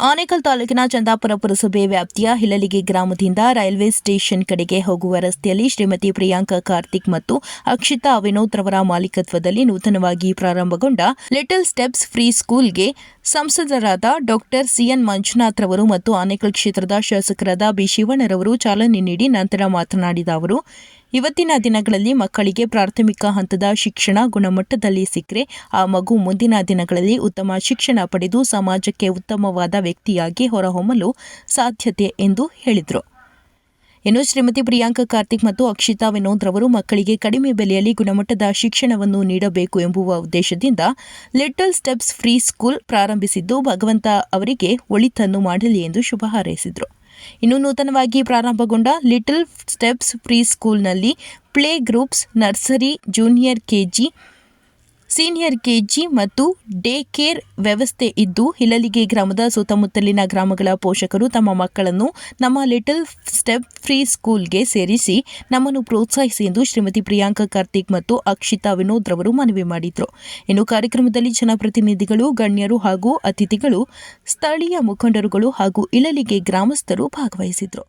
ಆನೇಕಲ್ ತಾಲೂಕಿನ ಚಂದಾಪುರ ಪುರಸಭೆ ವ್ಯಾಪ್ತಿಯ ಹಿಲಲಿಗೆ ಗ್ರಾಮದಿಂದ ರೈಲ್ವೆ ಸ್ಟೇಷನ್ ಕಡೆಗೆ ಹೋಗುವ ರಸ್ತೆಯಲ್ಲಿ ಶ್ರೀಮತಿ ಪ್ರಿಯಾಂಕಾ ಕಾರ್ತಿಕ್ ಮತ್ತು ಅಕ್ಷಿತಾ ವಿನೋದ್ ರವರ ಮಾಲೀಕತ್ವದಲ್ಲಿ ನೂತನವಾಗಿ ಪ್ರಾರಂಭಗೊಂಡ ಲಿಟಲ್ ಸ್ಟೆಪ್ಸ್ ಫ್ರೀ ಸ್ಕೂಲ್ಗೆ ಸಂಸದರಾದ ಡಾಕ್ಟರ್ ಸಿಎನ್ ಮಂಜುನಾಥ್ ರವರು ಮತ್ತು ಆನೇಕಲ್ ಕ್ಷೇತ್ರದ ಶಾಸಕರಾದ ಬಿ ಶಿವಣ್ಣರವರು ಚಾಲನೆ ನೀಡಿ ನಂತರ ಮಾತನಾಡಿದ ಅವರು ಇವತ್ತಿನ ದಿನಗಳಲ್ಲಿ ಮಕ್ಕಳಿಗೆ ಪ್ರಾಥಮಿಕ ಹಂತದ ಶಿಕ್ಷಣ ಗುಣಮಟ್ಟದಲ್ಲಿ ಸಿಕ್ಕರೆ, ಆ ಮಗು ಮುಂದಿನ ದಿನಗಳಲ್ಲಿ ಉತ್ತಮ ಶಿಕ್ಷಣ ಪಡೆದು ಸಮಾಜಕ್ಕೆ ಉತ್ತಮವಾದ ವ್ಯಕ್ತಿಯಾಗಿ ಹೊರಹೊಮ್ಮಲು ಸಾಧ್ಯತೆ ಎಂದು ಹೇಳಿದರು. ಇನ್ನು ಶ್ರೀಮತಿ ಪ್ರಿಯಾಂಕಾ ಕಾರ್ತಿಕ್ ಮತ್ತು ಅಕ್ಷಿತಾ ವಿನೋದ್ ರವರು ಮಕ್ಕಳಿಗೆ ಕಡಿಮೆ ಬೆಲೆಯಲ್ಲಿ ಗುಣಮಟ್ಟದ ಶಿಕ್ಷಣವನ್ನು ನೀಡಬೇಕು ಎಂಬುವ ಉದ್ದೇಶದಿಂದ ಲಿಟಲ್ ಸ್ಟೆಪ್ಸ್ ಫ್ರೀ ಸ್ಕೂಲ್ ಪ್ರಾರಂಭಿಸಿದ್ದು, ಭಗವಂತ ಅವರಿಗೆ ಒಳಿತನ್ನು ಮಾಡಲಿ ಎಂದು ಶುಭ ಹಾರೈಸಿದರು. ಇನ್ನು ನೂತನವಾಗಿ ಪ್ರಾರಂಭಗೊಂಡ ಲಿಟಲ್ ಸ್ಟೆಪ್ಸ್ ಪ್ರೀ ಸ್ಕೂಲ್ನಲ್ಲಿ play groups nursery junior KG senior KG ಮತ್ತು ಡೇ ಕೇರ್ ವ್ಯವಸ್ಥೆ ಇದ್ದು ಹಿಲಲಿಗೆ ಗ್ರಾಮದ ಸುತ್ತಮುತ್ತಲಿನ ಗ್ರಾಮಗಳ ಪೋಷಕರು ತಮ್ಮ ಮಕ್ಕಳನ್ನು ನಮ್ಮ ಲಿಟಲ್ ಸ್ಟೆಪ್ ಫ್ರೀ ಸ್ಕೂಲ್ಗೆ ಸೇರಿಸಿ ನಮ್ಮನ್ನು ಪ್ರೋತ್ಸಾಹಿಸಿ ಎಂದು ಶ್ರೀಮತಿ ಪ್ರಿಯಾಂಕಾ ಕಾರ್ತಿಕ್ ಮತ್ತು ಅಕ್ಷಿತಾ ವಿನೋದ್ ರವರು ಮನವಿ ಮಾಡಿದರು. ಇನ್ನು ಕಾರ್ಯಕ್ರಮದಲ್ಲಿ ಜನಪ್ರತಿನಿಧಿಗಳು, ಗಣ್ಯರು ಹಾಗೂ ಅತಿಥಿಗಳು, ಸ್ಥಳೀಯ ಮುಖಂಡರುಗಳು ಹಾಗೂ ಇಲಲಿಗೆ ಗ್ರಾಮಸ್ಥರು ಭಾಗವಹಿಸಿದರು.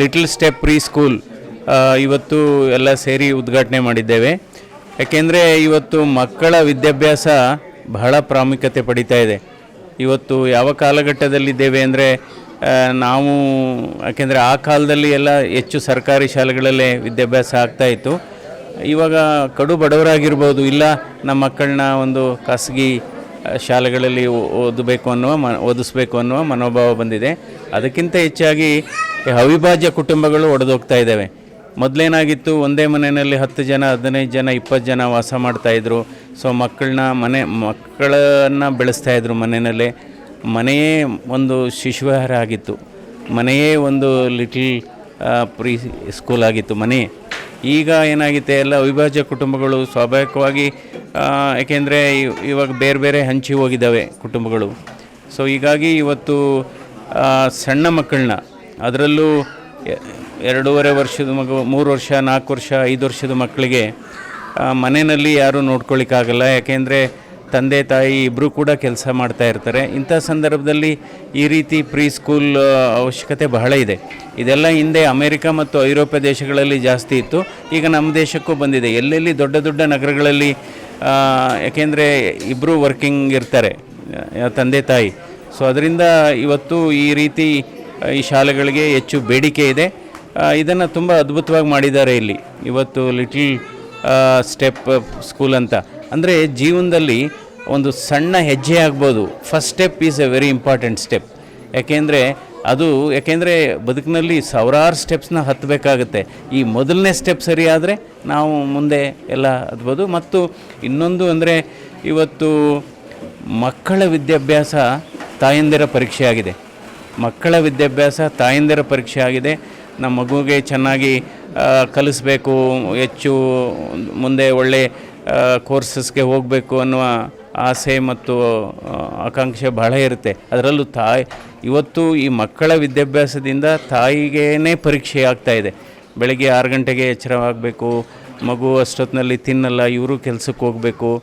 ಲಿಟಲ್ ಸ್ಟೆಪ್ ಪ್ರೀ ಸ್ಕೂಲ್ ಇವತ್ತು ಎಲ್ಲ ಸೇರಿ ಉದ್ಘಾಟನೆ ಮಾಡಿದ್ದೇವೆ. ಯಾಕೆಂದರೆ ಇವತ್ತು ಮಕ್ಕಳ ವಿದ್ಯಾಭ್ಯಾಸ ಬಹಳ ಪ್ರಾಮುಖ್ಯತೆ ಪಡಿತಾ ಇದೆ. ಇವತ್ತು ಯಾವ ಕಾಲಘಟ್ಟದಲ್ಲಿದ್ದೇವೆ ಅಂದರೆ ನಾವು, ಯಾಕೆಂದರೆ ಆ ಕಾಲದಲ್ಲಿ ಎಲ್ಲ ಹೆಚ್ಚು ಸರ್ಕಾರಿ ಶಾಲೆಗಳಲ್ಲೇ ವಿದ್ಯಾಭ್ಯಾಸ ಆಗ್ತಾಯಿತ್ತು ಇವಾಗ ಕಡು ಬಡವರಾಗಿರ್ಬೋದು, ಇಲ್ಲ ನಮ್ಮ ಮಕ್ಕಳನ್ನ ಒಂದು ಖಾಸಗಿ ಶಾಲೆಗಳಲ್ಲಿ ಓದಬೇಕು ಅನ್ನುವ ಮ, ಓದಿಸ್ಬೇಕು ಅನ್ನುವ ಮನೋಭಾವ ಬಂದಿದೆ. ಅದಕ್ಕಿಂತ ಹೆಚ್ಚಾಗಿ ಅವಿಭಾಜ್ಯ ಕುಟುಂಬಗಳು ಒಡೆದೋಗ್ತಾ ಇದ್ದಾವೆ. ಮೊದಲೇನಾಗಿತ್ತು, ಒಂದೇ ಮನೆಯಲ್ಲಿ ಹತ್ತು ಜನ, ಹದಿನೈದು ಜನ, ಇಪ್ಪತ್ತು ಜನ ವಾಸ ಮಾಡ್ತಾಯಿದ್ರು ಸೊ, ಮಕ್ಕಳನ್ನ ಮನೆ, ಮಕ್ಕಳನ್ನು ಬೆಳೆಸ್ತಾ ಇದ್ರು ಮನೆಯಲ್ಲೇ. ಮನೆಯೇ ಒಂದು ಶಿಶುವಿಹಾರ ಆಗಿತ್ತು. ಮನೆಯೇ ಒಂದು ಲಿಟಲ್ ಪ್ರೀ, ಸ್ಕೂಲ್ ಆಗಿತ್ತು ಮನೆ ಈಗ ಏನಾಗಿದೆ, ಎಲ್ಲ ಅವಿಭಾಜ್ಯ ಕುಟುಂಬಗಳು ಸ್ವಾಭಾವಿಕವಾಗಿ ಯಾಕೆಂದರೆ ಇವಾಗ ಬೇರೆ ಬೇರೆ ಹಂಚಿ ಹೋಗಿದ್ದಾವೆ ಕುಟುಂಬಗಳು. ಸೊ ಹೀಗಾಗಿ ಇವತ್ತು ಸಣ್ಣ ಮಕ್ಕಳನ್ನ, ಅದರಲ್ಲೂ ಎರಡೂವರೆ ವರ್ಷದ ಮಗು, ಮೂರು ವರ್ಷ, ನಾಲ್ಕು ವರ್ಷ, ಐದು ವರ್ಷದ ಮಕ್ಕಳಿಗೆ ಮನೆಯಲ್ಲಿ ಯಾರೂ ನೋಡ್ಕೊಳ್ಳಿಕ್ಕಾಗಲ್ಲ ಯಾಕೆಂದರೆ ತಂದೆ ತಾಯಿ ಇಬ್ಬರು ಕೂಡ ಕೆಲಸ ಮಾಡ್ತಾ ಇರ್ತಾರೆ. ಇಂಥ ಸಂದರ್ಭದಲ್ಲಿ ಈ ರೀತಿ ಪ್ರೀ ಸ್ಕೂಲ್ ಅವಶ್ಯಕತೆ ಬಹಳ ಇದೆ. ಇದೆಲ್ಲ ಹಿಂದೆ ಅಮೆರಿಕ ಮತ್ತು ಐರೋಪ್ಯ ದೇಶಗಳಲ್ಲಿ ಜಾಸ್ತಿ ಇತ್ತು. ಈಗ ನಮ್ಮ ದೇಶಕ್ಕೂ ಬಂದಿದೆ. ಎಲ್ಲೆಲ್ಲಿ ದೊಡ್ಡ ದೊಡ್ಡ ನಗರಗಳಲ್ಲಿ ಯಾಕೆಂದರೆ ಇಬ್ಬರು ವರ್ಕಿಂಗ್ ಇರ್ತಾರೆ ತಂದೆ ತಾಯಿ. ಸೊ, ಅದರಿಂದ ಇವತ್ತು ಈ ರೀತಿ ಈ ಶಾಲೆಗಳಿಗೆ ಹೆಚ್ಚು ಬೇಡಿಕೆ ಇದೆ. ಇದನ್ನು ತುಂಬ ಅದ್ಭುತವಾಗಿ ಮಾಡಿದ್ದಾರೆ ಇಲ್ಲಿ. ಇವತ್ತು ಲಿಟಲ್ ಸ್ಟೆಪ್ ಸ್ಕೂಲ್ ಅಂತ. ಅಂದರೆ ಜೀವನದಲ್ಲಿ ಒಂದು ಸಣ್ಣ ಹೆಜ್ಜೆ ಆಗ್ಬೋದು. First step is a very important step ಯಾಕೆಂದರೆ ಅದು, ಯಾಕೆಂದರೆ ಬದುಕಿನಲ್ಲಿ ಸಾವಿರಾರು ಸ್ಟೆಪ್ಸ್ನ ಹತ್ತಬೇಕಾಗುತ್ತೆ. ಈ ಮೊದಲನೇ ಸ್ಟೆಪ್ ಸರಿಯಾದರೆ ನಾವು ಮುಂದೆ ಎಲ್ಲ ಹತ್ಬೋದು. ಮತ್ತು ಇನ್ನೊಂದು ಅಂದರೆ ಇವತ್ತು ಮಕ್ಕಳ ವಿದ್ಯಾಭ್ಯಾಸ ತಾಯಂದಿರ ಪರೀಕ್ಷೆ ಆಗಿದೆ. ಮಕ್ಕಳ ವಿದ್ಯಾಭ್ಯಾಸ ತಾಯಂದಿರ ಪರೀಕ್ಷೆ ಆಗಿದೆ. ನಮ್ಮ ಮಗುವಿಗೆ ಚೆನ್ನಾಗಿ ಕಲಿಸ್ಬೇಕು, ಹೆಚ್ಚು ಮುಂದೆ ಒಳ್ಳೆ ಕೋರ್ಸಸ್ಗೆ ಹೋಗಬೇಕು ಅನ್ನುವ ಆಸೆ ಮತ್ತು ಆಕಾಂಕ್ಷೆ ಬಹಳ ಇರುತ್ತೆ. ಅದರಲ್ಲೂ ತಾಯಿ, ಇವತ್ತು ಈ ಮಕ್ಕಳ ವಿದ್ಯಾಭ್ಯಾಸದಿಂದ ತಾಯಿಗೇನೆ ಪರೀಕ್ಷೆ ಆಗ್ತಾ ಇದೆ. ಬೆಳಗ್ಗೆ ಆರು ಗಂಟೆಗೆ ಎಚ್ಚರವಾಗಬೇಕು ಮಗು ಅಷ್ಟೊತ್ತಿನಲ್ಲಿ ತಿನ್ನಲ್ಲ, ಇವರು ಕೆಲಸಕ್ಕೆ ಹೋಗಬೇಕು.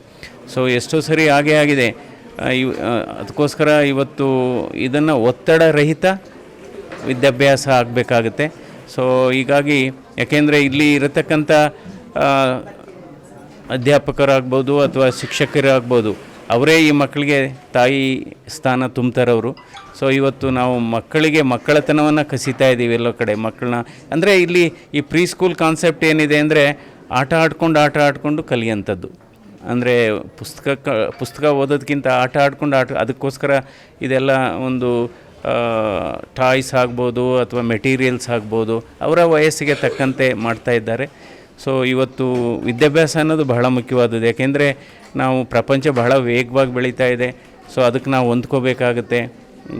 ಸೊ, ಎಷ್ಟೋ ಸರಿ ಹಾಗೇ ಆಗಿದೆ. ಇವ್ ಅದಕ್ಕೋಸ್ಕರ ಇವತ್ತು ಇದನ್ನು ಒತ್ತಡ ರಹಿತ ವಿದ್ಯಾಭ್ಯಾಸ ಆಗಬೇಕಾಗುತ್ತೆ. ಸೊ, ಹೀಗಾಗಿ, ಯಾಕೆಂದರೆ ಇಲ್ಲಿ ಇರತಕ್ಕಂಥ ಅಧ್ಯಾಪಕರಾಗ್ಬೋದು ಅಥವಾ ಶಿಕ್ಷಕರಾಗ್ಬೋದು, ಅವರೇ ಈ ಮಕ್ಕಳಿಗೆ ತಾಯಿ ಸ್ಥಾನ ತುಂಬ್ತಾರವರು. ಸೊ ಇವತ್ತು ನಾವು ಮಕ್ಕಳಿಗೆ ಮಕ್ಕಳತನವನ್ನು ಕಸಿತಾ ಇದ್ದೀವಿ ಎಲ್ಲೋ ಕಡೆ. ಮಕ್ಕಳನ್ನ, ಅಂದರೆ ಇಲ್ಲಿ ಈ ಪ್ರೀ ಸ್ಕೂಲ್ ಕಾನ್ಸೆಪ್ಟ್ ಏನಿದೆ ಅಂದರೆ ಆಟ ಆಡ್ಕೊಂಡು ಆಟ ಆಡಿಕೊಂಡು ಕಲಿಯಂಥದ್ದು. ಅಂದರೆ ಪುಸ್ತಕ ಕ- ಪುಸ್ತಕ ಓದೋದಕ್ಕಿಂತ ಆಟ ಆಡ್ಕೊಂಡು ಆಟ, ಅದಕ್ಕೋಸ್ಕರ ಇದೆಲ್ಲ ಒಂದು ಟಾಯ್ಸ್ ಆಗ್ಬೋದು ಅಥವಾ ಮೆಟೀರಿಯಲ್ಸ್ ಆಗ್ಬೋದು, ಅವರ ವಯಸ್ಸಿಗೆ ತಕ್ಕಂತೆ ಮಾಡ್ತಾ ಇದ್ದಾರೆ. ಸೊ ಇವತ್ತು ವಿದ್ಯಾಭ್ಯಾಸ ಅನ್ನೋದು ಬಹಳ ಮುಖ್ಯವಾದದ್ದು. ಯಾಕೆಂದರೆ ನಾವು ಪ್ರಪಂಚ ಬಹಳ ವೇಗವಾಗಿ ಬೆಳೀತಾ ಇದೆ. ಸೊ ಅದಕ್ಕೆ ನಾವು ಹೊಂದ್ಕೋಬೇಕಾಗುತ್ತೆ.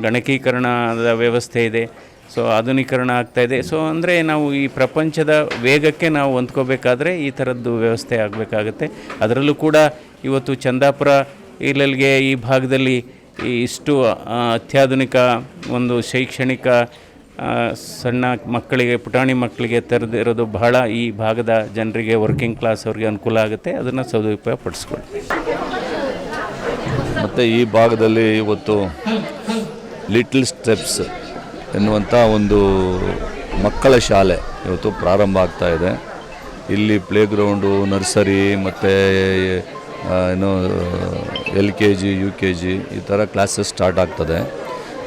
ಗಣಕೀಕರಣದ ವ್ಯವಸ್ಥೆ ಇದೆ. ಸೊ ಆಧುನೀಕರಣ ಆಗ್ತಾ ಇದೆ. ಸೊ ಅಂದರೆ ನಾವು ಈ ಪ್ರಪಂಚದ ವೇಗಕ್ಕೆ ನಾವು ಹೊಂದ್ಕೋಬೇಕಾದ್ರೆ ಈ ಥರದ್ದು ವ್ಯವಸ್ಥೆ ಆಗಬೇಕಾಗತ್ತೆ. ಅದರಲ್ಲೂ ಕೂಡ ಇವತ್ತು ಚಂದಾಪುರ ಇಲ್ಲಲ್ಲಿಗೆ ಈ ಭಾಗದಲ್ಲಿ ಇಷ್ಟು ಅತ್ಯಾಧುನಿಕ ಒಂದು ಶೈಕ್ಷಣಿಕ ಸಣ್ಣ ಮಕ್ಕಳಿಗೆ, ಪುಟಾಣಿ ಮಕ್ಕಳಿಗೆ ತೆರೆದಿರೋದು ಬಹಳ ಈ ಭಾಗದ ಜನರಿಗೆ ವರ್ಕಿಂಗ್ ಕ್ಲಾಸ್ ಅವ್ರಿಗೆ ಅನುಕೂಲ ಆಗುತ್ತೆ. ಅದನ್ನು ಸದುಪಯೋಗ ಪಡಿಸ್ಕೊಳ್ಳಿ ಮತ್ತು ಈ ಭಾಗದಲ್ಲಿ ಇವತ್ತು ಲಿಟಲ್ ಸ್ಟೆಪ್ಸ್ ಎನ್ನುವಂಥ ಒಂದು ಮಕ್ಕಳ ಶಾಲೆ ಇವತ್ತು ಪ್ರಾರಂಭ ಆಗ್ತಾ ಇದೆ. ಇಲ್ಲಿ ಪ್ಲೇ ಗ್ರೌಂಡು ನರ್ಸರಿ ಮತ್ತು ಏನು, L K G, U K G ಈ ಥರ ಕ್ಲಾಸಸ್ ಸ್ಟಾರ್ಟ್ ಆಗ್ತದೆ.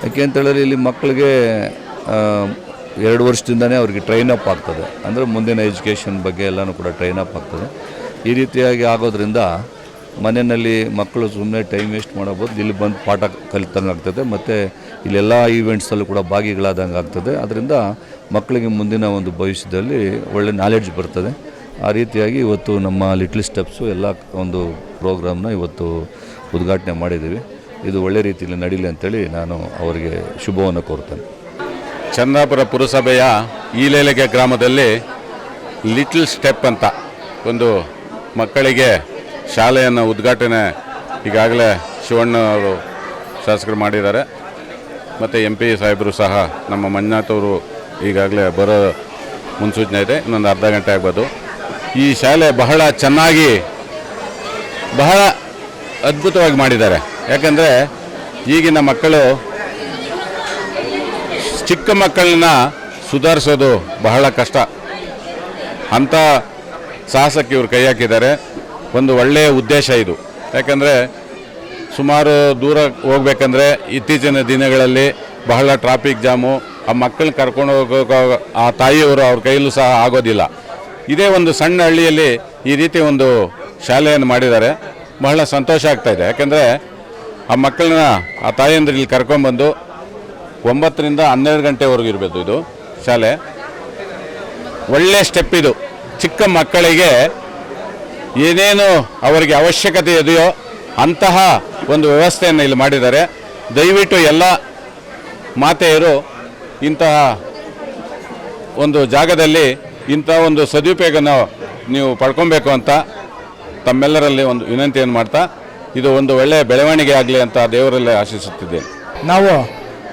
ಯಾಕೆ ಅಂತೇಳಿದ್ರೆ ಇಲ್ಲಿ ಮಕ್ಕಳಿಗೆ ಎರಡು ವರ್ಷದಿಂದನೇ ಅವರಿಗೆ ಟ್ರೈನ್ ಅಪ್ ಆಗ್ತದೆ. ಅಂದರೆ ಮುಂದಿನ ಎಜುಕೇಷನ್ ಬಗ್ಗೆ ಎಲ್ಲನೂ ಕೂಡ ಟ್ರೈನ್ ಅಪ್ ಆಗ್ತದೆ. ಈ ರೀತಿಯಾಗಿ ಆಗೋದ್ರಿಂದ ಮನೆಯಲ್ಲಿ ಮಕ್ಕಳು ಸುಮ್ಮನೆ ಟೈಮ್ ವೇಸ್ಟ್ ಮಾಡಬಹುದು ಇಲ್ಲಿ ಬಂದು ಪಾಠ ಕಲಿತಂಗೆ ಆಗ್ತದೆ. ಮತ್ತು ಇಲ್ಲೆಲ್ಲ ಈವೆಂಟ್ಸಲ್ಲೂ ಕೂಡ ಭಾಗಿಗಳಾದಂಗೆ ಆಗ್ತದೆ. ಅದರಿಂದ ಮಕ್ಕಳಿಗೆ ಮುಂದಿನ ಒಂದು ಭವಿಷ್ಯದಲ್ಲಿ ಒಳ್ಳೆ ನಾಲೆಡ್ಜ್ ಬರ್ತದೆ. ಆ ರೀತಿಯಾಗಿ ಇವತ್ತು ನಮ್ಮ ಲಿಟ್ಲ್ ಸ್ಟೆಪ್ಸು ಎಲ್ಲ ಒಂದು ಪ್ರೋಗ್ರಾಮ್ನ ಇವತ್ತು ಉದ್ಘಾಟನೆ ಮಾಡಿದ್ದೀವಿ. ಇದು ಒಳ್ಳೆ ರೀತಿಯಲ್ಲಿ ನಡೀಲಿ ಅಂತೇಳಿ ನಾನು ಅವರಿಗೆ ಶುಭವನ್ನು ಕೋರ್ತೇನೆ. ಚಂದಾಪುರ ಪುರಸಭೆಯ ಈಲೇಲಗೆ ಗ್ರಾಮದಲ್ಲಿ ಲಿಟಲ್ ಸ್ಟೆಪ್ ಅಂತ ಒಂದು ಮಕ್ಕಳಿಗೆ ಶಾಲೆಯನ್ನು ಉದ್ಘಾಟನೆ ಈಗಾಗಲೇ ಶಿವಣ್ಣ ಅವರು ಶಾಸಕರು ಮಾಡಿದ್ದಾರೆ. ಮತ್ತು ಎಂ ಪಿ ಸಾಹೇಬರು ಸಹ ನಮ್ಮ ಮಂಜುನಾಥ್ ಅವರು ಈಗಾಗಲೇ ಬರೋ ಮುನ್ಸೂಚನೆ ಇದೆ. ಇನ್ನೊಂದು ಅರ್ಧ ಗಂಟೆ ಆಗ್ಬೋದು. ಈ ಶಾಲೆ ಬಹಳ ಚೆನ್ನಾಗಿ, ಬಹಳ ಅದ್ಭುತವಾಗಿ ಮಾಡಿದ್ದಾರೆ. ಯಾಕಂದರೆ ಈಗಿನ ಮಕ್ಕಳು ಚಿಕ್ಕ ಮಕ್ಕಳನ್ನ ಸುಧಾರಿಸೋದು ಬಹಳ ಕಷ್ಟ. ಅಂಥ ಸಾಹಸಕ್ಕೆ ಇವರು ಕೈ ಹಾಕಿದ್ದಾರೆ. ಒಂದು ಒಳ್ಳೆಯ ಉದ್ದೇಶ ಇದು. ಯಾಕಂದರೆ ಸುಮಾರು ದೂರ ಹೋಗ್ಬೇಕಂದ್ರೆ ಇತ್ತೀಚಿನ ದಿನಗಳಲ್ಲಿ ಬಹಳ ಟ್ರಾಫಿಕ್ ಜಾಮು, ಆ ಮಕ್ಕಳನ್ನ ಕರ್ಕೊಂಡು ಹೋಗೋ ಆ ತಾಯಿಯವರು ಅವ್ರ ಕೈಯಲ್ಲೂ ಸಹ ಆಗೋದಿಲ್ಲ. ಇದೇ ಒಂದು ಸಣ್ಣ ಹಳ್ಳಿಯಲ್ಲಿ ಈ ರೀತಿ ಒಂದು ಶಾಲೆಯನ್ನು ಮಾಡಿದ್ದಾರೆ. ಬಹಳ ಸಂತೋಷ ಆಗ್ತಾ ಇದೆ. ಯಾಕಂದರೆ ಆ ಮಕ್ಕಳನ್ನ ಆ ತಾಯಿಯಂದ್ರಲ್ಲಿ ಕರ್ಕೊಂಡ್ಬಂದು ಒಂಬತ್ತರಿಂದ ಹನ್ನೆರಡು ಗಂಟೆವರೆಗೂ ಇರಬೇಕು ಇದು ಶಾಲೆ. ಒಳ್ಳೆ ಸ್ಟೆಪ್ ಇದು. ಚಿಕ್ಕ ಮಕ್ಕಳಿಗೆ ಏನೇನು ಅವರಿಗೆ ಅವಶ್ಯಕತೆ ಇದೆಯೋ ಅಂತಹ ಒಂದು ವ್ಯವಸ್ಥೆಯನ್ನು ಇಲ್ಲಿ ಮಾಡಿದ್ದಾರೆ. ದಯವಿಟ್ಟು ಎಲ್ಲ ಮಾತೆಯರು ಇಂತಹ ಒಂದು ಜಾಗದಲ್ಲಿ ಇಂಥ ಒಂದು ಸದುಪಯೋಗನ ನೀವು ಪಡ್ಕೊಬೇಕು ಅಂತ ತಮ್ಮೆಲ್ಲರಲ್ಲಿ ಒಂದು ವಿನಂತಿಯನ್ನು ಮಾಡ್ತಾ, ಇದು ಒಂದು ಒಳ್ಳೆಯ ಬೆಳವಣಿಗೆ ಆಗಲಿ ಅಂತ ದೇವರಲ್ಲಿ ಆಶಿಸುತ್ತಿದ್ದೇನೆ. ನಾವು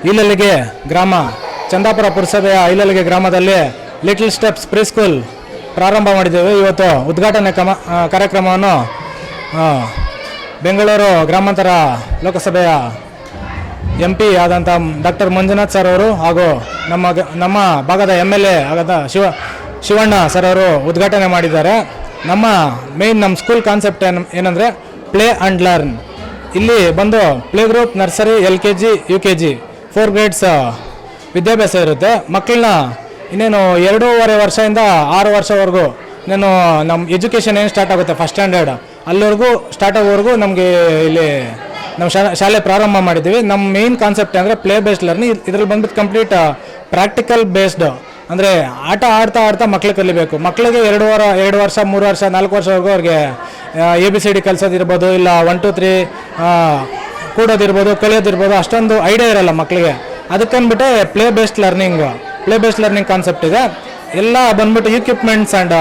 ಇಲ್ಲಲ್ಲಿಗೆ ಗ್ರಾಮ, ಚಂದಾಪುರ ಪುರಸಭೆಯ ಇಲ್ಲಲ್ಲಿಗೆ ಗ್ರಾಮದಲ್ಲಿ ಲಿಟಲ್ ಸ್ಟೆಪ್ಸ್ ಪ್ರೀ ಸ್ಕೂಲ್ ಪ್ರಾರಂಭ ಮಾಡಿದ್ದೇವೆ. ಇವತ್ತು ಉದ್ಘಾಟನೆ ಕಮ ಕಾರ್ಯಕ್ರಮವನ್ನು ಬೆಂಗಳೂರು ಗ್ರಾಮಾಂತರ ಲೋಕಸಭೆಯ ಎಂ ಪಿ ಆದಂಥ ಡಾಕ್ಟರ್ ಮಂಜುನಾಥ್ ಸರ್ ಅವರು ಹಾಗೂ ನಮ್ಮ ನಮ್ಮ ಭಾಗದ ಎಂ ಎಲ್ ಎ ಆಗದ ಶಿವ, ಶಿವಣ್ಣ ಸರ್ ಅವರು ಉದ್ಘಾಟನೆ ಮಾಡಿದ್ದಾರೆ. ನಮ್ಮ ಮೇನ್ ನಮ್ಮ ಸ್ಕೂಲ್ ಕಾನ್ಸೆಪ್ಟ್ ಏನು, ಏನಂದರೆ ಪ್ಲೇ ಆ್ಯಂಡ್ ಲರ್ನ್ ಇಲ್ಲಿ ಬಂದು play group nursery L K G U K G four grades ವಿದ್ಯಾಭ್ಯಾಸ ಇರುತ್ತೆ. ಮಕ್ಕಳನ್ನ ಇನ್ನೇನು ಎರಡೂವರೆ ವರ್ಷದಿಂದ ಆರು ವರ್ಷವರೆಗೂ ಇನ್ನೇನು ನಮ್ಮ ಎಜುಕೇಷನ್ ಏನು ಸ್ಟಾರ್ಟ್ ಆಗುತ್ತೆ? ಫಸ್ಟ್ ಸ್ಟ್ಯಾಂಡರ್ಡ್ ಅಲ್ಲಿವರೆಗೂ ಸ್ಟಾರ್ಟ್ ಆಗೋವರೆಗೂ ನಮಗೆ ಇಲ್ಲಿ ನಮ್ಮ ಶಾಲೆ ಪ್ರಾರಂಭ ಮಾಡಿದ್ದೀವಿ. ನಮ್ಮ ಮೇನ್ ಕಾನ್ಸೆಪ್ಟ್ ಅಂದರೆ ಪ್ಲೇ ಬೇಸ್ಡ್ ಲರ್ನಿಂಗ್ ಇದ್ರಲ್ಲಿ ಬಂದ್ಬಿಟ್ಟು ಕಂಪ್ಲೀಟ್ ಪ್ರಾಕ್ಟಿಕಲ್ ಬೇಸ್ಡ್ ಅಂದರೆ ಆಟ ಆಡ್ತಾ ಆಡ್ತಾ ಮಕ್ಳು ಕಲಿಬೇಕು. ಮಕ್ಕಳಿಗೆ ಎರಡು ವಾರ ಎರಡು ವರ್ಷ, ಮೂರು ವರ್ಷ, ನಾಲ್ಕು ವರ್ಷವರೆಗೂ ಅವ್ರಿಗೆ ಎ ಬಿ ಸಿ ಡಿ ಕಲಿಸೋದಿರ್ಬೋದು ಇಲ್ಲ ಒನ್ ಟು ತ್ರೀ ಕೂಡೋದಿರ್ಬೋದು, ಕಲಿಯೋದಿರ್ಬೋದು, ಅಷ್ಟೊಂದು ಐಡಿಯಾ ಇರಲ್ಲ ಮಕ್ಕಳಿಗೆ ಅದಕ್ಕಂದ್ಬಿಟ್ಟೆ play based learning play based learning concept ಇದೆ. ಎಲ್ಲ ಬಂದ್ಬಿಟ್ಟು equipments and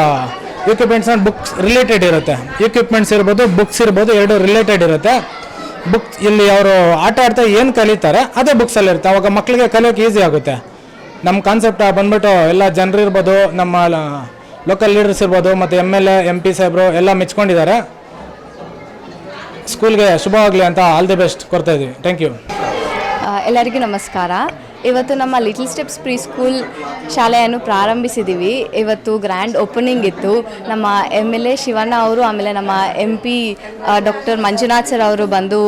equipments and books related ಇರುತ್ತೆ. ಇಕ್ವಿಪ್ಮೆಂಟ್ಸ್ ಇರ್ಬೋದು ಬುಕ್ಸ್ ಇರ್ಬೋದು, ಎರಡು ರಿಲೇಟೆಡ್ ಇರುತ್ತೆ. ಬುಕ್ಸ್ ಇಲ್ಲಿ ಅವರು ಆಟ ಆಡ್ತಾ ಏನು ಕಲಿತಾರೆ, ಅದೇ ಬುಕ್ಸಲ್ಲಿರುತ್ತೆ ಅವಾಗ ಮಕ್ಕಳಿಗೆ ಕಲಿಯೋಕೆ ಈಸಿ ಆಗುತ್ತೆ. ನಮ್ಮ ಕಾನ್ಸೆಪ್ಟ್ ಬಂದ್ಬಿಟ್ಟು ಎಲ್ಲ ಜನರು ಇರ್ಬೋದು, ನಮ್ಮ ಲೋಕಲ್ ಲೀಡರ್ಸ್ ಇರ್ಬೋದು, ಮತ್ತು M L A M P ಸಾಹೇಬರು ಎಲ್ಲ ಮೆಚ್ಕೊಂಡಿದ್ದಾರೆ. ಸ್ಕೂಲ್ಗೆ ಶುಭವಾಗಲಿ ಅಂತ ಆಲ್ ದಿ ಬೆಸ್ಟ್ ಕೊಡ್ತಾ ಇದ್ದೀವಿ. ಥ್ಯಾಂಕ್ ಯು ಎಲ್ಲರಿಗೂ ನಮಸ್ಕಾರ. ಇವತ್ತು ನಮ್ಮ ಲಿಟಲ್ ಸ್ಟೆಪ್ಸ್ ಪ್ರೀ ಸ್ಕೂಲ್ ಶಾಲೆಯನ್ನು ಪ್ರಾರಂಭಿಸಿದ್ದೀವಿ ಇವತ್ತು ಗ್ರ್ಯಾಂಡ್ ಓಪನಿಂಗ್ ಇತ್ತು. ನಮ್ಮ ಎಂ ಎಲ್ ಎ ಶಿವಣ್ಣ ಅವರು, ಆಮೇಲೆ ನಮ್ಮ M P doctor Manjunath sir ಅವರು ಬಂದು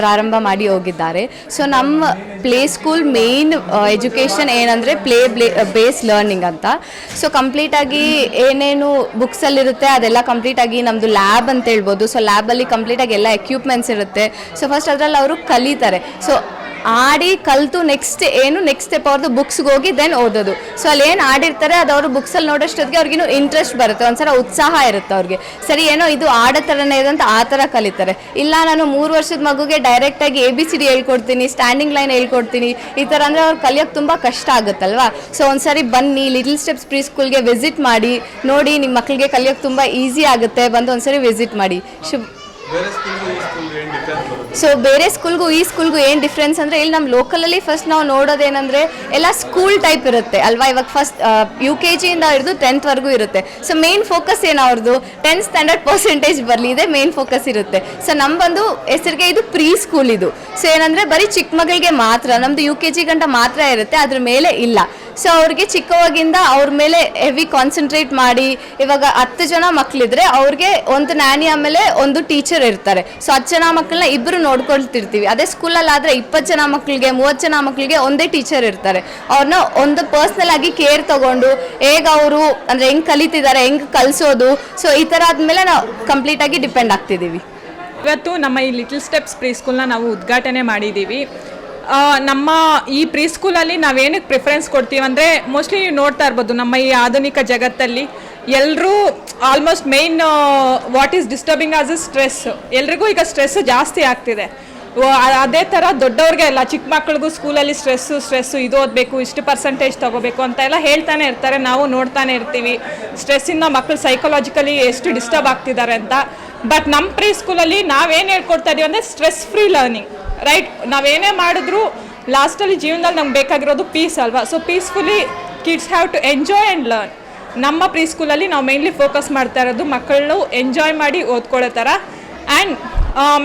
ಪ್ರಾರಂಭ ಮಾಡಿ ಹೋಗಿದ್ದಾರೆ. ಸೊ ನಮ್ಮ ಪ್ಲೇ ಸ್ಕೂಲ್ ಮೇನ್ ಎಜುಕೇಷನ್ ಏನಂದರೆ ಪ್ಲೇ ಬ್ಲೇ ಬೇಸ್ ಲರ್ನಿಂಗ್ ಅಂತ. ಸೊ ಕಂಪ್ಲೀಟಾಗಿ ಏನೇನು ಬುಕ್ಸಲ್ಲಿರುತ್ತೆ ಅದೆಲ್ಲ ಕಂಪ್ಲೀಟಾಗಿ ನಮ್ಮದು ಲ್ಯಾಬ್ ಅಂತ ಹೇಳ್ಬೋದು. ಸೊ ಲ್ಯಾಬಲ್ಲಿ ಕಂಪ್ಲೀಟಾಗಿ ಎಲ್ಲ ಎಕ್ವಿಪ್ಮೆಂಟ್ಸ್ ಇರುತ್ತೆ. ಸೊ ಫಸ್ಟ್ ಅದರಲ್ಲಿ ಅವರು ಕಲಿತಾರೆ. ಸೊ ಆಡಿ ಕಲಿತು ನೆಕ್ಸ್ಟ್ ಏನು ನೆಕ್ಸ್ಟ್ ಸ್ಟೆಪ್ ಅವ್ರದ್ದು ಬುಕ್ಸ್ಗೆ ಹೋಗಿ ದೆನ್ ಓದೋದು. ಸೊ ಅಲ್ಲಿ ಏನು ಆಡಿರ್ತಾರೆ, ಅದು ಅವರು ಬುಕ್ಸಲ್ಲಿ ನೋಡೋಷ್ಟೊತ್ತಿಗೆ ಅವ್ರಿಗಿನ್ನೂ ಇಂಟ್ರೆಸ್ಟ್ ಬರುತ್ತೆ. ಒಂಥರ ಉತ್ಸಾಹ ಇರುತ್ತೆ ಅವ್ರಿಗೆ. ಸರಿ, ಏನೋ ಇದು ಆಡೋ ಥರನೇ ಇದೆ ಅಂತ ಆ ಥರ ಕಲಿತಾರೆ. ಇಲ್ಲ, ನಾನು ಮೂರು ವರ್ಷದ ಮಗುಗೆ ಡೈರೆಕ್ಟಾಗಿ ಎ ಬಿ ಸಿ ಡಿ ಹೇಳ್ಕೊಡ್ತೀನಿ ಸ್ಟ್ಯಾಂಡಿಂಗ್ ಲೈನ್ ಹೇಳ್ಕೊಡ್ತೀನಿ. ಈ ಥರ ಅಂದರೆ ಅವ್ರು ಕಲಿಯೋಕ್ಕೆ ತುಂಬ ಕಷ್ಟ ಆಗುತ್ತಲ್ವಾ? ಸೊ ಒಂದ್ಸರಿ ಬನ್ನಿ ಲಿಟಲ್ ಸ್ಟೆಪ್ಸ್ ಪ್ರೀ ಸ್ಕೂಲ್ಗೆ ವಿಸಿಟ್ ಮಾಡಿ, ನೋಡಿ ನಿಮ್ಮ ಮಕ್ಕಳಿಗೆ ಕಲಿಯೋಕ್ಕೆ ತುಂಬ ಈಸಿ ಆಗುತ್ತೆ. ಬಂದು ಒಂದ್ಸರಿ ವಿಸಿಟ್ ಮಾಡಿ. ಶುಭ ಸೊ ಬೇರೆ ಸ್ಕೂಲ್ಗೂ ಈ ಸ್ಕೂಲ್ಗೂ ಏನು ಡಿಫ್ರೆನ್ಸ್ ಅಂದರೆ ಇಲ್ಲಿ ನಮ್ಮ ಲೋಕಲಲ್ಲಿ ಫಸ್ಟ್ ನಾವು ನೋಡೋದೇನೆಂದರೆ ಎಲ್ಲ ಸ್ಕೂಲ್ ಟೈಪ್ ಇರುತ್ತೆ, ಅಲ್ವಾ? ಇವಾಗ ಫಸ್ಟ್ ಯು ಕೆ ಜಿಯಿಂದ ಹಿಡಿದು ಟೆಂತ್ವರೆಗೂ ಇರುತ್ತೆ. ಸೊ ಮೇನ್ ಫೋಕಸ್ ಏನು ಅವ್ರದ್ದು ಟೆಂತ್ ಸ್ಟ್ಯಾಂಡರ್ಡ್ ಪರ್ಸೆಂಟೇಜ್ ಬರಲಿ, ಇದೆ ಮೇನ್ ಫೋಕಸ್ ಇರುತ್ತೆ. ಸೊ ನಮ್ಮ ಬಂದು ಹೆಸರಿಗೆ ಇದು ಪ್ರೀ ಸ್ಕೂಲ್ ಇದು. ಸೊ ಏನಂದರೆ ಬರೀ ಚಿಕ್ಕ ಮಗಳಿಗೆ ಮಾತ್ರ ನಮ್ಮದು ಯು ಕೆ ಜಿ ಗಂಟ ಮಾತ್ರ ಇರುತ್ತೆ, ಅದ್ರ ಮೇಲೆ ಇಲ್ಲ. ಸೊ ಅವ್ರಿಗೆ ಚಿಕ್ಕವಾಗಿಂದ ಅವ್ರ ಮೇಲೆ ಹೆವಿ ಕಾನ್ಸಂಟ್ರೇಟ್ ಮಾಡಿ, ಇವಾಗ ಹತ್ತು ಜನ ಮಕ್ಕಳಿದ್ರೆ ಅವ್ರಿಗೆ ಒಂದು ನ್ಯಾನಿ ಆಮೇಲೆ ಒಂದು ಟೀಚರ್ ಇರ್ತಾರೆ. ಸೊ ಹತ್ತು ಜನ ಮಕ್ಕಳನ್ನ ಇಬ್ಬರು ನೋಡ್ಕೊಳ್ತಿರ್ತೀವಿ. ಅದೇ ಸ್ಕೂಲಲ್ಲಿ ಆದರೆ ಇಪ್ಪತ್ತು ಜನ ಮಕ್ಕಳಿಗೆ, ಮೂವತ್ತು ಜನ ಮಕ್ಕಳಿಗೆ ಒಂದೇ ಟೀಚರ್ ಇರ್ತಾರೆ. ಅವ್ರನ್ನ ಒಂದು ಪರ್ಸ್ನಲ್ ಆಗಿ ಕೇರ್ ತಗೊಂಡು ಹೇಗೆ ಅವರು ಅಂದರೆ ಹೆಂಗೆ ಕಲಿತಿದ್ದಾರೆ, ಹೆಂಗೆ ಕಲಿಸೋದು ಸೊ ಈ ಥರ ಆದಮೇಲೆ ನಾವು ಕಂಪ್ಲೀಟಾಗಿ ಡಿಪೆಂಡ್ ಆಗ್ತಿದ್ದೀವಿ. ಇವತ್ತು ನಮ್ಮ ಈ ಲಿಟಲ್ ಸ್ಟೆಪ್ಸ್ ಪ್ರೀ ಸ್ಕೂಲ್ನ ನಾವು ಉದ್ಘಾಟನೆ ಮಾಡಿದ್ದೀವಿ. ನಮ್ಮ ಈ ಪ್ರೀ ಸ್ಕೂಲಲ್ಲಿ ನಾವೇನಕ್ಕೆ ಪ್ರಿಫರೆನ್ಸ್ ಕೊಡ್ತೀವಿ ಅಂದರೆ ಮೋಸ್ಟ್ಲಿ ನೋಡ್ತಾ ಇರ್ಬೋದು ನಮ್ಮ ಈ ಆಧುನಿಕ ಜಗತ್ತಲ್ಲಿ ಎಲ್ಲರೂ almost main what is disturbing as is stress ಎಲ್ರಿಗೂ ಈಗ ಸ್ಟ್ರೆಸ್ ಜಾಸ್ತಿ ಆಗ್ತಿದೆ. ಅದೇ ಥರ ದೊಡ್ಡವ್ರಿಗೆ ಎಲ್ಲ ಚಿಕ್ಕ ಮಕ್ಳಿಗೂ ಸ್ಕೂಲಲ್ಲಿ ಸ್ಟ್ರೆಸ್ಸು ಸ್ಟ್ರೆಸ್ಸು ಇದು ಓದಬೇಕು, ಇಷ್ಟು ಪರ್ಸೆಂಟೇಜ್ ತೊಗೋಬೇಕು ಅಂತ ಎಲ್ಲ ಹೇಳ್ತಾನೆ ಇರ್ತಾರೆ. ನಾವು ನೋಡ್ತಾನೆ ಇರ್ತೀವಿ. ಸ್ಟ್ರೆಸ್ಸಿಂದ ಮಕ್ಕಳು ಸೈಕಲಾಜಿಕಲಿ ಎಷ್ಟು ಡಿಸ್ಟರ್ಬ್ ಆಗ್ತಿದ್ದಾರೆ ಅಂತ. ಬಟ್ ನಮ್ಮ ಪ್ರೀ ಸ್ಕೂಲಲ್ಲಿ ನಾವೇನು ಹೇಳ್ಕೊಡ್ತಾ ಇದೀವಿ ಅಂದರೆ ಸ್ಟ್ರೆಸ್ ಫ್ರೀ ಲರ್ನಿಂಗ್ ರೈಟ್ ನಾವೇನೇ ಮಾಡಿದ್ರು ಲಾಸ್ಟಲ್ಲಿ ಜೀವನದಲ್ಲಿ ನಮ್ಗೆ ಬೇಕಾಗಿರೋದು ಪೀಸ್ ಅಲ್ವಾ? So peacefully kids have to enjoy and learn ನಮ್ಮ ಪ್ರೀ ಸ್ಕೂಲಲ್ಲಿ ನಾವು ಮೇಯ್ನ್ಲಿ ಫೋಕಸ್ ಮಾಡ್ತಾ ಇರೋದು ಮಕ್ಕಳು ಎಂಜಾಯ್ ಮಾಡಿ ಓದ್ಕೊಳ್ಳೋ ಥರ. ಆ್ಯಂಡ್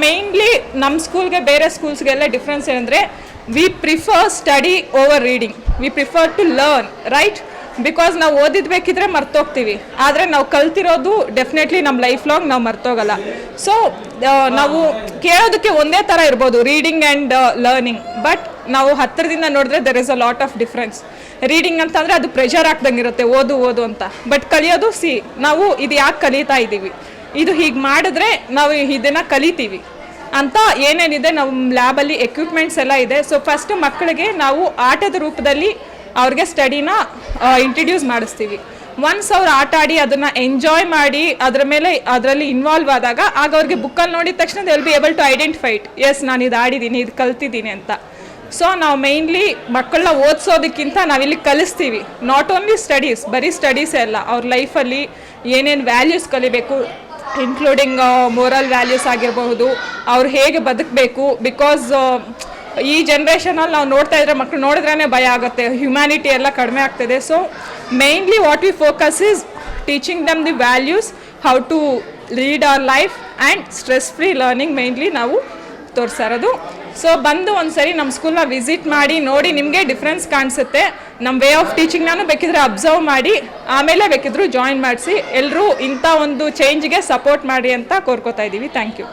ಮೇಯ್ನ್ಲಿ ನಮ್ಮ ಸ್ಕೂಲ್ಗೆ ಬೇರೆ ಸ್ಕೂಲ್ಸ್ಗೆಲ್ಲ ಡಿಫ್ರೆನ್ಸ್ ಏನಂದರೆ we prefer study over reading we prefer to learn right because ನಾವು ಓದಿದ್ಬೇಕಿದ್ರೆ ಮರ್ತೋಗ್ತೀವಿ. ಆದರೆ ನಾವು ಕಲ್ತಿರೋದು ಡೆಫಿನೆಟ್ಲಿ ನಮ್ಮ ಲೈಫ್ ಲಾಂಗ್ ನಾವು ಮರ್ತೋಗಲ್ಲ. ಸೊ ನಾವು ಕೇಳೋದಕ್ಕೆ ಒಂದೇ ಥರ ಇರ್ಬೋದು ರೀಡಿಂಗ್ ಆ್ಯಂಡ್ ಲರ್ನಿಂಗ್ ಬಟ್ ನಾವು ಹತ್ತಿರದಿಂದ ನೋಡಿದ್ರೆ there is a lot of difference reading ಅಂತಂದರೆ ಅದು ಪ್ರೆಷರ್ ಆಗ್ದಂಗೆ ಇರುತ್ತೆ ಓದು ಓದು ಅಂತ. ಬಟ್ ಕಲಿಯೋದು ಸಿ ನಾವು ಇದು ಯಾಕೆ ಕಲಿತಾ ಇದ್ದೀವಿ? ಇದು ಹೀಗೆ ಮಾಡಿದ್ರೆ ನಾವು ಇದನ್ನು ಕಲಿತೀವಿ. ಅಂತ ಏನೇನಿದೆ ನಮ್ಮ ಲ್ಯಾಬಲ್ಲಿ ಎಕ್ವಿಪ್ಮೆಂಟ್ಸ್ ಎಲ್ಲ ಇದೆ. ಸೊ ಫಸ್ಟ್ ಮಕ್ಕಳಿಗೆ ನಾವು ಆಟದ ರೂಪದಲ್ಲಿ ಅವ್ರಿಗೆ ಸ್ಟಡಿನ ಇಂಟ್ರಡ್ಯೂಸ್ ಮಾಡಿಸ್ತೀವಿ. ಒನ್ಸ್ ಅವ್ರು ಆಟ ಆಡಿ ಅದನ್ನು ಎಂಜಾಯ್ ಮಾಡಿ, ಅದರ ಮೇಲೆ ಅದರಲ್ಲಿ ಇನ್ವಾಲ್ವ್ ಆದಾಗ, ಆಗ ಅವ್ರಿಗೆ ಬುಕ್ಕಲ್ಲಿ ನೋಡಿದ ತಕ್ಷಣ they will be able to identify it as ನಾನು ಇದು ಆಡಿದ್ದೀನಿ ಇದು ಕಲ್ತಿದ್ದೀನಿ ಅಂತ. ಸೊ ನಾವು ಮೇಯ್ನ್ಲಿ ಮಕ್ಕಳನ್ನ ಓದಿಸೋದಕ್ಕಿಂತ ನಾವಿಲ್ಲಿ ಕಲಿಸ್ತೀವಿ. ನಾಟ್ ಓನ್ಲಿ ಸ್ಟಡೀಸ್ ಬರೀ ಸ್ಟಡೀಸೇ ಅಲ್ಲ, ಅವ್ರ ಲೈಫಲ್ಲಿ ಏನೇನು ವ್ಯಾಲ್ಯೂಸ್ ಕಲಿಬೇಕು ಇನ್ಕ್ಲೂಡಿಂಗ್ ಮೋರಲ್ ವ್ಯಾಲ್ಯೂಸ್ ಆಗಿರಬಹುದು, ಅವ್ರು ಹೇಗೆ ಬದುಕಬೇಕು ಬಿಕಾಸ್ ಈ ಜನ್ರೇಷನಲ್ಲಿ ನಾವು ನೋಡ್ತಾ ಇದ್ರೆ ಮಕ್ಕಳು ನೋಡಿದ್ರೇ ಭಯ ಆಗುತ್ತೆ ಹ್ಯುಮ್ಯಾನಿಟಿ ಎಲ್ಲ ಕಡಿಮೆ ಆಗ್ತಿದೆ. So mainly what we focus is teaching them the values how to lead our life and stress free learning mainly ನಾವು ತೋರಿಸ್ತಾ ಸೊ ಬಂದು ಒಂದ್ಸರಿ ನಮ್ಮ ಸ್ಕೂಲ್ನ ವಿಸಿಟ್ ಮಾಡಿ, ನೋಡಿ ನಿಮಗೆ ಡಿಫ್ರೆನ್ಸ್ ಕಾಣಿಸುತ್ತೆ. ನಮ್ಮ ವೇ ಆಫ್ ಟೀಚಿಂಗ್ನಾನು ಬೇಕಿದ್ರೆ ಅಬ್ಸರ್ವ್ ಮಾಡಿ, ಆಮೇಲೆ ಬೇಕಿದ್ರು ಜಾಯಿನ್ ಮಾಡಿಸಿ. ಎಲ್ಲರೂ ಇಂಥ ಒಂದು ಚೇಂಜ್ಗೆ ಸಪೋರ್ಟ್ ಮಾಡಿ ಅಂತ ಕೋರ್ಕೋತಾ ಇದ್ದೀವಿ ಥ್ಯಾಂಕ್ ಯು